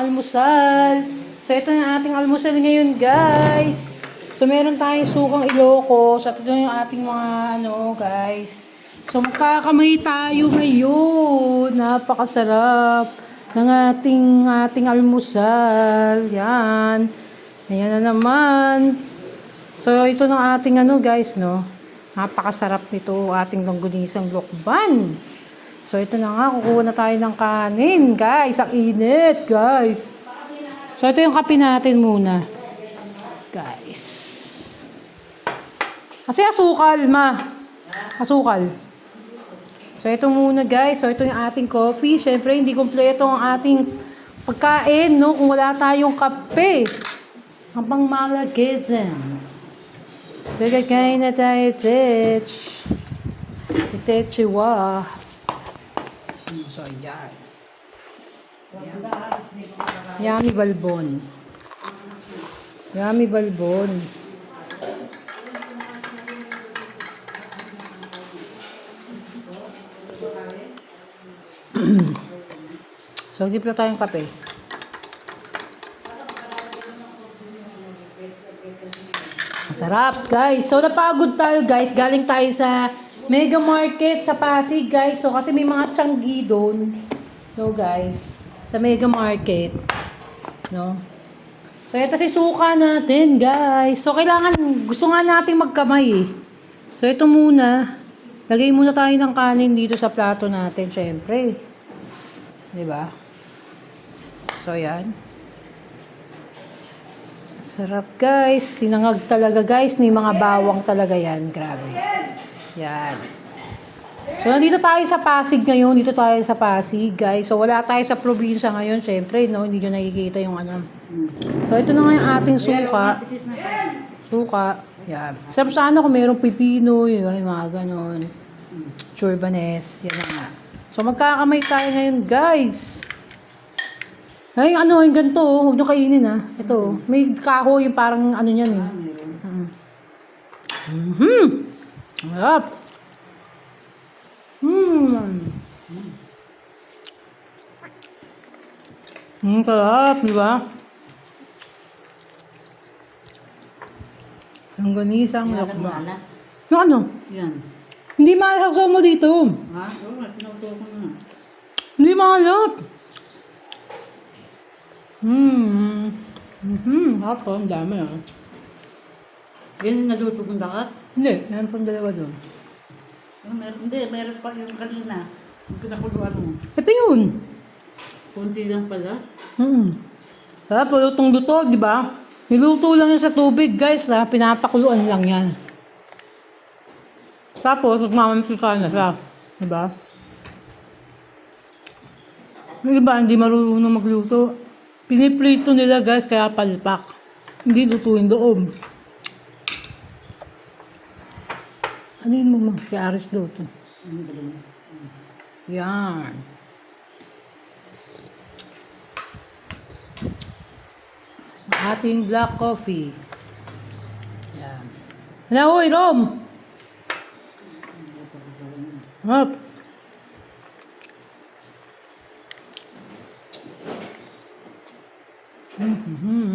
almusal. So, ito yung ating almusal ngayon, guys. So, meron tayong sukang iloko. So, ito yung ating mga, ano, guys. So, magkakamay tayo ngayon. Napakasarap ng ating, ating almusal. Yan. Ayan na naman. So, ito ng ating, ano, guys, no. Napakasarap nito, ating langgunisang lokban. So, ito na nga, kukuha na tayo ng kanin, guys. Ang init, guys. So, ito yung kape natin muna. Guys. Kasi asukal, ma. Asukal. So, ito muna, guys. So, ito yung ating coffee. Siyempre, hindi kompleto ang ating pagkain, no? Kung wala tayong kape. Ang pangmalagizan. So, kakain na tayo, Tech. Techiwa. So, ayan. Yummy balbon. Yummy balbon. so, dip na tayong kape. Masarap, guys. So, napagod tayo, guys. Galing tayo sa Mega Market sa Pasig, guys. So, kasi may mga tiyanggi doon. No, guys. Sa Mega Market. No? So, ito si suka natin, guys. So, kailangan, gusto nga natin magkamay, eh. So, ito muna. Lagay muna tayo ng kanin dito sa plato natin, syempre. ba? So, yan. Sarap guys. Sinangag talaga guys. May mga bawang talaga yan. Grabe. Yan. So, nandito tayo sa Pasig ngayon. Dito tayo sa Pasig, guys. So, wala tayo sa probinsya ngayon. Siyempre, no? Hindi nyo nakikita yung ano. So, ito na nga yung ating suka. Suka. Yan. Sarap sana kung mayroong pipino, yun, mga ganon. Churbanes. Yan na nga. So, magkakamay tayo ngayon, guys. Ay, ano, yung ganito, oh. huwag nyo kainin, ha. Ito, oh. may kahoy, yung parang ano yan, eh. Mm. Sarap. Hmm. Hmm, sarap, di ba? Ang ganisang lakba. Yung ano? Yan. Hindi malasaksaw mo dito. Ha? Oo, oh, sinuto ko na. Hindi maalat. Hmm. Mhm. Ako, ang dami ah. Yan yung naluto kong dakat. Hindi, meron pang dalawa doon. Yung Meron, hindi, meron pa yung kanina. Yung pinakuluan mo. Ito yun. Kunti lang pala. Hmm. Sarap, lutong luto, di ba? Niluto lang yan sa tubig, guys, ha? Pinapakuluan lang yan. Tapos, magmamansika na siya. Di ba? Yung iba, hindi marunong magluto. Piniprito nila, guys, kaya palpak. Hindi lutuin loob. Ano yun mo, ma? Si Aris daw to. Ang galing. Yan. Sa ating black coffee. Yan. Uy, Rom? Hop. Mhm.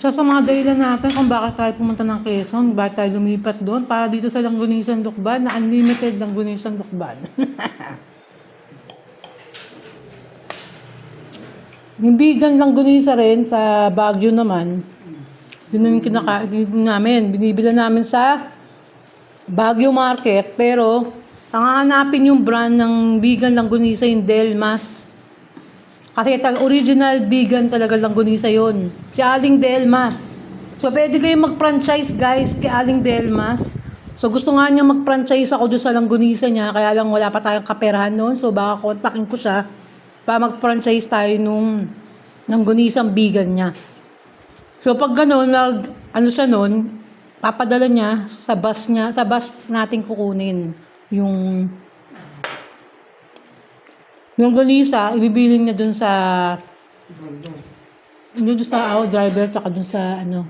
Isa sa natin kung bakit tayo pumunta ng Quezon, bakit tayo lumipat doon, para dito sa Langgunisan Lukban, na unlimited Langgunisan Lukban. yung vegan Langgunisa rin sa Baguio naman, yun yung kinakain namin. Binibila namin sa Baguio Market, pero ang hahanapin yung brand ng vegan Langgunisa yung Delmas. Kasi tag original vegan talaga langgunisa yon. Si Aling Delmas. So pwede kayong mag-franchise guys kay Aling Delmas. So gusto nga niya mag-franchise ako doon sa langgunisa niya kaya lang wala pa tayong kaperahan noon. So baka kontakin ko siya para mag-franchise tayo nung langgunisang vegan niya. So pag gano'n, nag, ano siya noon, papadala niya sa bus niya, sa bus natin kukunin yung yung ganisa, ibibilin niya dun sa Hindi doon sa ako, driver, tsaka doon sa ano.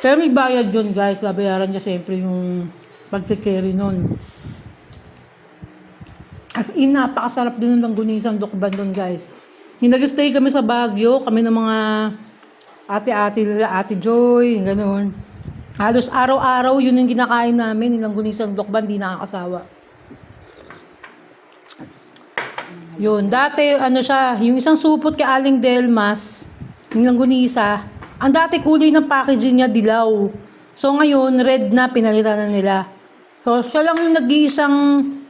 Pero may bayad yun, guys. Babayaran niya siyempre yung pagte-carry nun. As in, napakasarap din ng langgunisang lukban doon, guys. Yung nag-stay kami sa Baguio, kami ng mga ate-ate nila, ate Joy, ganun. Halos araw-araw, yun yung kinakain namin, yung langgunisang lukban, di nakakasawa. Yun, dati, ano siya, yung isang supot kay Aling Delmas, yung langgunisa, ang dati kulay ng packaging niya, dilaw. So ngayon, red na, pinalitan na nila. So, siya lang yung nag-iisang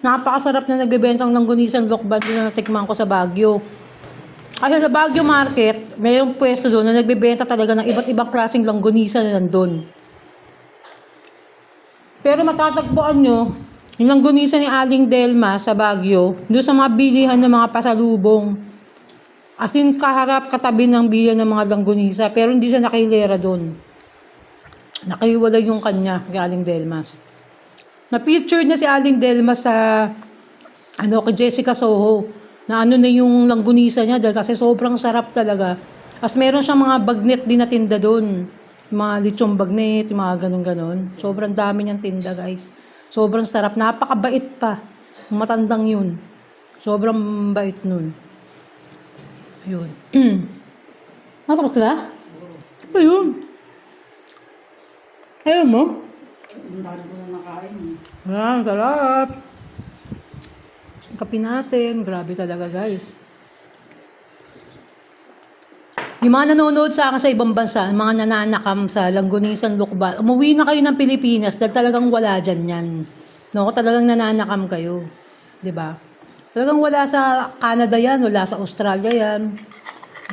napakasarap na nagbebentang langgunisang lokban na natikman ko sa Baguio. Kasi sa Baguio Market, mayroong pwesto doon na nagbebenta talaga ng iba't ibang klaseng langgunisa na nandun. Pero matatagpuan nyo, yung langgunisa ni Aling Delma sa Baguio, doon sa mga bilihan ng mga pasalubong. As in, kaharap, katabi ng bilihan ng mga langgunisa, pero hindi siya nakilera doon. Nakiwalay yung kanya, kay Aling Delmas. Na-featured na si Aling Delmas sa, ano, kay Jessica Soho, na ano na yung langgunisa niya, dahil kasi sobrang sarap talaga. As meron siyang mga bagnet din na tinda doon. Mga lechong bagnet, mga ganun-ganon. Sobrang dami niyang tinda, guys. Sobrang sarap. Napakabait pa. Matandang yun. Sobrang bait nun. Ayun. Matapos ka? Ano ba yun? Ayaw mo? Ang dami ko na nakain. eh. Ah, sarap. Kape natin. Grabe talaga, guys. Yung mga nanonood sa akin sa ibang bansa, mga nananakam sa Langunisan Lukbal, umuwi na kayo ng Pilipinas dahil talagang wala dyan yan. No, talagang nananakam kayo. ba? Talagang wala sa Canada yan, wala sa Australia yan.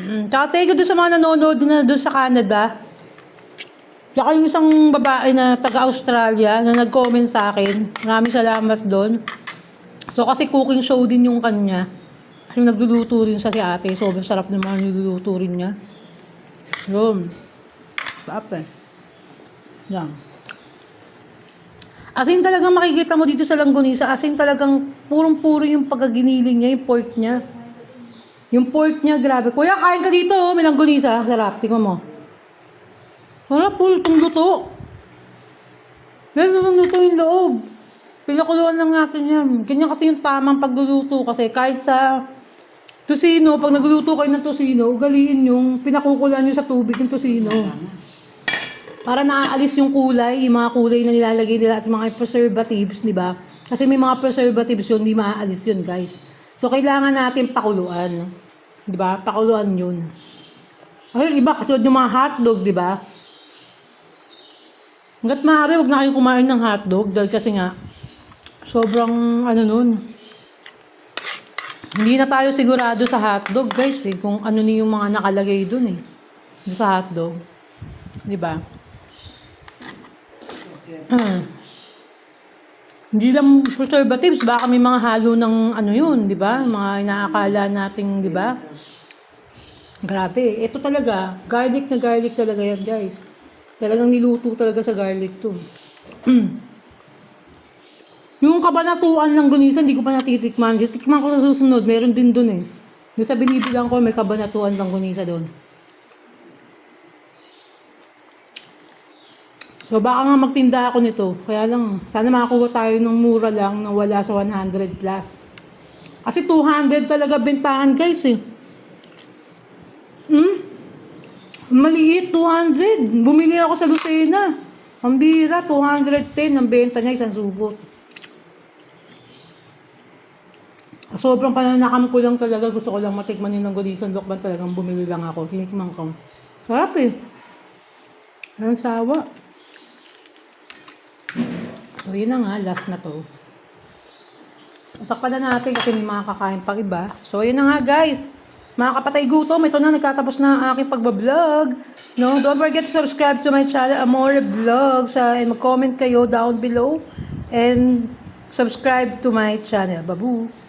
Mm. Tsaka you doon sa mga nanonood na doon sa Canada. Tsaka yung isang babae na taga-Australia na nag-comment sa akin. Maraming salamat doon. So kasi cooking show din yung kanya. Yung nagluluto rin siya si ate. Sobrang sarap ng mga niluluto rin niya. Yun. Sarap eh. Yan. As in talagang makikita mo dito sa Langgonisa, as in talagang purong-puro yung pagkaginiling niya, yung pork niya. Yung pork niya, grabe. Kuya, kain ka dito, oh, may Langgonisa. Sarap, tingnan mo. Sarap, puro itong luto. Meron ng luto yung loob. Pinakuluan lang natin yan. Ganyan kasi yung tamang pagluluto kasi kahit sa Tosino, pag nagluluto kayo ng tosino, ugaliin yung pinakukulan nyo sa tubig yung tosino. Para naaalis yung kulay, yung mga kulay na nilalagay nila at mga preservatives, di ba? Kasi may mga preservatives yun, hindi maaalis yun, guys. So, kailangan natin pakuluan. Di ba? Pakuluan yun. Ay, iba, katulad yung mga hotdog, di ba? Hanggat maaari, huwag na kayong kumain ng hotdog dahil kasi nga, sobrang, ano nun, hindi na tayo sigurado sa hotdog, guys, eh, kung ano ni yung mga nakalagay dun, eh. Sa hotdog. Di ba? Ah. Hindi lang preservatives, baka may mga halo ng ano yun, di ba? Mga inaakala nating, di ba? Grabe. Ito talaga, garlic na garlic talaga yan, guys. Talagang niluto talaga sa garlic to. yung kabanatuan ng gunisa, hindi ko pa natitikman. Titikman ko sa susunod, meron din dun eh. Doon sa binibilang ko, may kabanatuan ng gunisa doon. So baka nga magtinda ako nito. Kaya lang, sana makakuha tayo ng mura lang na wala sa 100 plus. Kasi 200 talaga bentahan guys eh. Hmm? Maliit, 200. Bumili ako sa Lucena. Ang bira, 210 ang benta niya, isang subot. Sobrang pananakam ko lang talaga. Gusto ko lang matikman yung langgulisan lokban talagang bumili lang ako. Tinikman ko. Sarap eh. Ang sawa. So, yun na nga. Last na to. Takpan na natin kasi may mga kakain pang iba. So, yun na nga guys. Mga kapatay gutom, ito na nagtatapos na ang aking pagbablog. No, don't forget to subscribe to my channel, Amore Vlogs, uh, and mag-comment kayo down below. And subscribe to my channel. Babu!